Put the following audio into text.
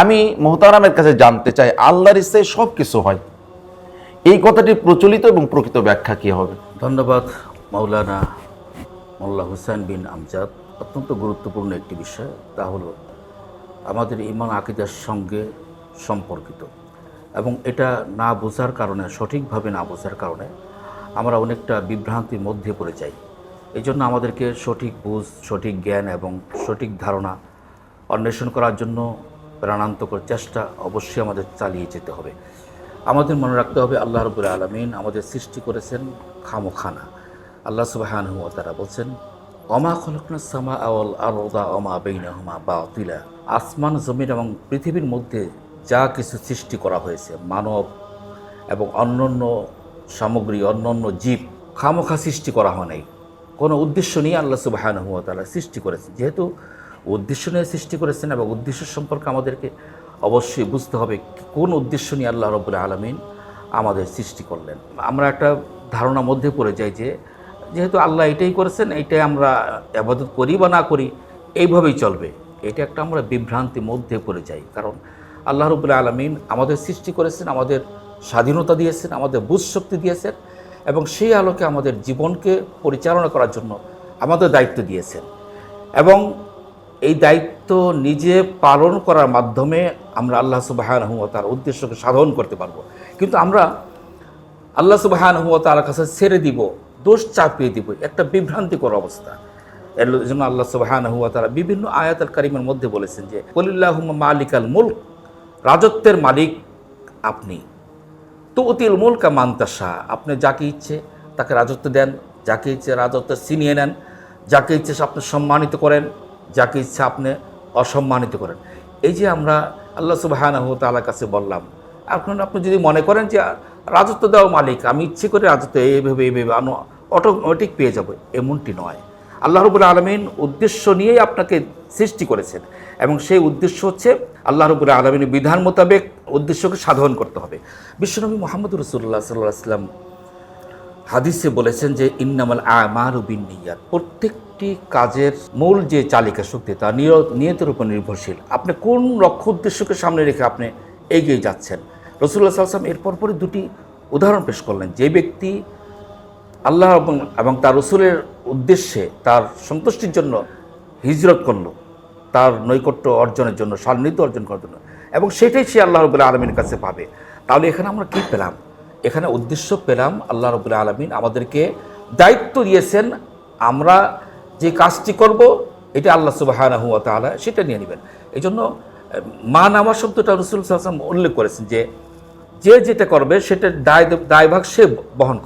আমি মোহতারামের কাছে জানতে চাই, আল্লাহর ইচ্ছায় সব কিছু হয়। এই কথাটি প্রচলিত এবং প্রকৃত ব্যাখ্যা কি হবে? ধন্যবাদ, মাওলানা মোল্লা হুসাইন বিন আমজাদ। অত্যন্ত গুরুত্বপূর্ণ একটি বিষয়, তা হলো আমাদের ইমান আকিদার সঙ্গে সম্পর্কিত। এবং এটা না বোঝার কারণে, সঠিকভাবে না বোঝার কারণে আমরা অনেকটা বিভ্রান্তির মধ্যে পড়ে যাই। এই জন্য আমাদেরকে সঠিক বুঝ, সঠিক জ্ঞান এবং সঠিক ধারণা অন্বেষণ করার জন্য প্রাণান্তকর চেষ্টা অবশ্যই আমাদের চালিয়ে যেতে হবে। আমাদের মনে রাখতে হবে আল্লাহ রবুল আলমিন আমাদের সৃষ্টি করেছেন খামোখানা। আল্লাহ সুবাহান তারা বলছেন অমা খলকনা সামা আওয়াল আরদা অমা বেইনাহুমা বা তিলা আসমান, জমিন এবং পৃথিবীর মধ্যে যা কিছু সৃষ্টি করা হয়েছে, মানব এবং অন্যান্য সামগ্রী, অন্যান্য জীব, খামোখা সৃষ্টি করা হয় নাই। কোনো উদ্দেশ্য নিয়ে আল্লাহ সুবাহান তালা সৃষ্টি করেছে যেহেতু উদ্দেশ্য নিয়ে সৃষ্টি করেছেন এবং উদ্দেশ্য সম্পর্কে আমাদেরকে অবশ্যই বুঝতে হবে কোন উদ্দেশ্য নিয়ে আল্লাহ রবুল্লা আলমিন আমাদের সৃষ্টি করলেন। আমরা একটা ধারণার মধ্যে পড়ে যাই যে, যেহেতু আল্লাহ এটাই করেছেন এইটাই আমরা আবাদত করি বা না করি, এইভাবেই চলবে। এটা একটা আমরা বিভ্রান্তির মধ্যে পড়ে যাই। কারণ আল্লাহ রবুল্লা আলমিন আমাদের সৃষ্টি করেছেন, আমাদের স্বাধীনতা দিয়েছেন, আমাদের বুঝ শক্তি দিয়েছেন এবং সেই আলোকে আমাদের জীবনকে পরিচালনা করার জন্য আমাদের দায়িত্ব দিয়েছেন। এবং এই দায়িত্ব নিজে পালন করার মাধ্যমে আমরা আল্লাহ সুবাহান তার উদ্দেশ্যকে সাধন করতে পারব। কিন্তু আমরা আল্লাহ সুবাহান তার কাছে ছেড়ে দিব, দোষ চাপিয়ে দিব, একটা বিভ্রান্তিকর অবস্থা। এর জন্য আল্লাহ সুবাহান হুয়া তারা বিভিন্ন আয়াতাল কারিমের মধ্যে বলেছেন যে কলিল্লাহ মালিক আল মুল্ক রাজত্বের মালিক আপনি। তো অতিল মুলকা মান্তাসা আপনি যাকে ইচ্ছে তাকে রাজত্ব দেন, যাকে ইচ্ছে রাজত্ব ছিনিয়ে নেন, যাকে ইচ্ছে আপনি সম্মানিত করেন। যাকে ইচ্ছা আপনি অসম্মানিত করেন। এই যে আমরা আল্লাহ সুবাহানাহু তালার কাছে বললাম এখন আপনি যদি মনে করেন যে রাজত্ব দেওয়া মালিক, আমি ইচ্ছে করে রাজত্ব এইভাবে এইভাবে, আমি অটোমেটিক পেয়ে যাব, এমনটি নয়। আল্লাহ রবুল আলমিন উদ্দেশ্য নিয়েই আপনাকে সৃষ্টি করেছেন এবং সেই উদ্দেশ্য হচ্ছে আল্লাহ রবুল আলমিনের বিধান মোতাবেক উদ্দেশ্যকে সাধন করতে হবে। বিশ্বনবী মোহাম্মদ রসুল্লাহ সাল্লাহ আসলাম হাদিসে বলেছেন যে ইন্নামাল আমার বিন প্রত্যেকটি কাজের মূল যে চালিকা শক্তি, তা নিয়- নিয়তের উপর নির্ভরশীল। আপনি কোন লক্ষ্য উদ্দেশ্যকে সামনে রেখে আপনি এগিয়ে যাচ্ছেন? রসুল্লাহ সাল্লাম এর পরপরই দুটি উদাহরণ পেশ করলেন। যে ব্যক্তি আল্লাহ এবং তার রসুলের উদ্দেশ্যে তার সন্তুষ্টির জন্য হিজরত করল, তার নৈকট্য অর্জনের জন্য, সান্নিধ্য অর্জন করার জন্য, এবং সেটাই সে আল্লাহ রবুল্লা আলমীর কাছে পাবে। তাহলে এখানে আমরা কী পেলাম? এখানে উদ্দেশ্য পেলাম আল্লাহ রবুল্লা আলমিন আমাদেরকে দায়িত্ব দিয়েছেন, আমরা যে কাজটি করব, এটা আল্লাহ সুবাহানা হুয়া তাহলে সেটা নিয়ে নেবেন। এই জন্য মা নামা শব্দটা রসুল সাল্লাম উল্লেখ করেছেন যে যে যেটা করবে সেটা দায় দায়ভাগ সে বহন করবে।